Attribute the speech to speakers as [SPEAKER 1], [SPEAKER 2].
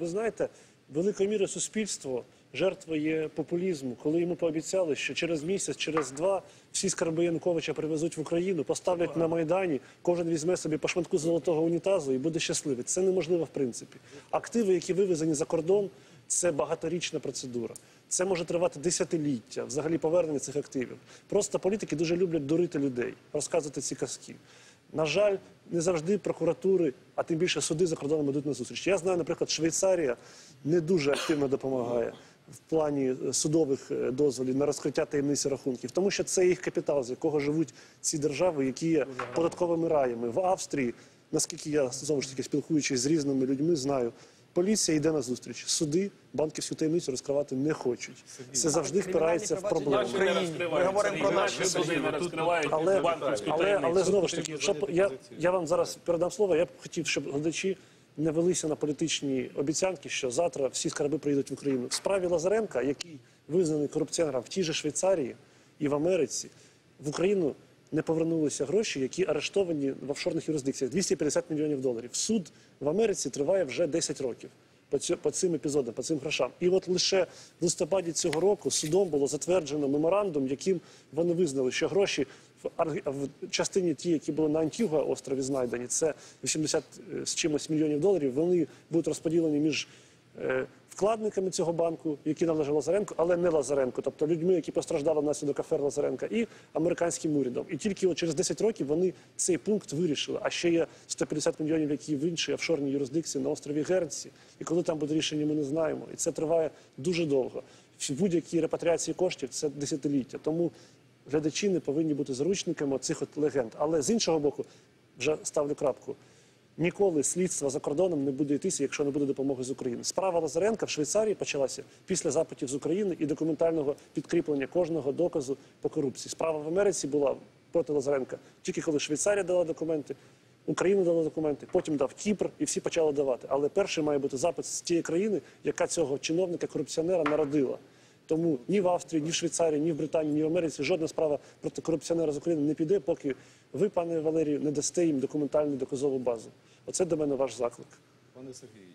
[SPEAKER 1] ви знаєте, великою мірою суспільство жертвує популізму, коли йому пообіцяли, що через місяць, через два всі скарби Януковича привезуть в Україну, поставлять на майдані, кожен візьме собі по шматку золотого унітазу і буде щасливий. Це неможливо в принципі. Активи, які вивезені за кордон, це багаторічна процедура. Це може тривати десятиліття, взагалі повернення цих активів. Просто політики дуже люблять дурити людей, розказувати ці казки. На жаль, не завжди прокуратури, а тим більше суди за кордоном йдуть на зустріч. Я знаю, наприклад, Швейцарія не дуже активно допомагає в плані е, судових е, дозволів на розкриття таємниці рахунків, тому що це їх капітал, з якого живуть ці держави, які є податковими раями. В Австрії, наскільки я знову ж таки спілкуючись з різними людьми, знаю. Поліція йде на зустріч. Суди банківську таємницю розкривати не хочуть. Це завжди впирається в проблему.
[SPEAKER 2] Ми говоримо про наші
[SPEAKER 3] суди не розкривають
[SPEAKER 1] Але,
[SPEAKER 3] банківську
[SPEAKER 1] але,
[SPEAKER 3] таємницю.
[SPEAKER 1] але знову ж таки, щоб я, я вам зараз передам слово. Я б хотів, щоб глядачі не велися на політичні обіцянки, що завтра всі скарби приїдуть в Україну. В справі Лазаренка, який визнаний корупціонером в тій же Швейцарії і в Америці, в Україну не повернулися гроші, які арештовані в офшорних юрисдикціях 250 мільйонів доларів. Суд в Америці триває вже 10 років. По, цю, по цим епізодам, по цим грошам. І от лише в листопаді цього року судом було затверджено меморандум, яким вони визнали, що гроші в, в частині ті, які були на Антюга острові знайдені, це 80 з чимось мільйонів доларів. Вони будуть розподілені між е, вкладниками цього банку, які належали Лазаренку, але не Лазаренку, тобто людьми, які постраждали внаслідок афер Лазаренка, і американським урядом. І тільки через 10 років вони цей пункт вирішили. А ще є 150 мільйонів, які в іншій офшорній юрисдикції на острові Гернсі. І коли там буде рішення, ми не знаємо. І це триває дуже довго. Будь-які репатріації коштів це десятиліття. Тому глядачі не повинні бути заручниками цих от легенд. Але з іншого боку, вже ставлю крапку. Ніколи слідство за кордоном не буде йтися, якщо не буде допомоги з України. Справа Лазаренка в Швейцарії почалася після запитів з України і документального підкріплення кожного доказу по корупції. Справа в Америці була проти Лазаренка тільки коли Швейцарія дала документи, Україна дала документи, потім дав Кіпр, і всі почали давати. Але перший має бути запит з тієї країни, яка цього чиновника корупціонера народила. Тому ні в Австрії, ні в Швейцарії, ні в Британії, ні в Америці жодна справа проти корупціонера з України не піде, поки ви, пане Валерію, не дасте їм документальну доказову базу. Оце до мене ваш заклик.
[SPEAKER 2] Пане Сергій,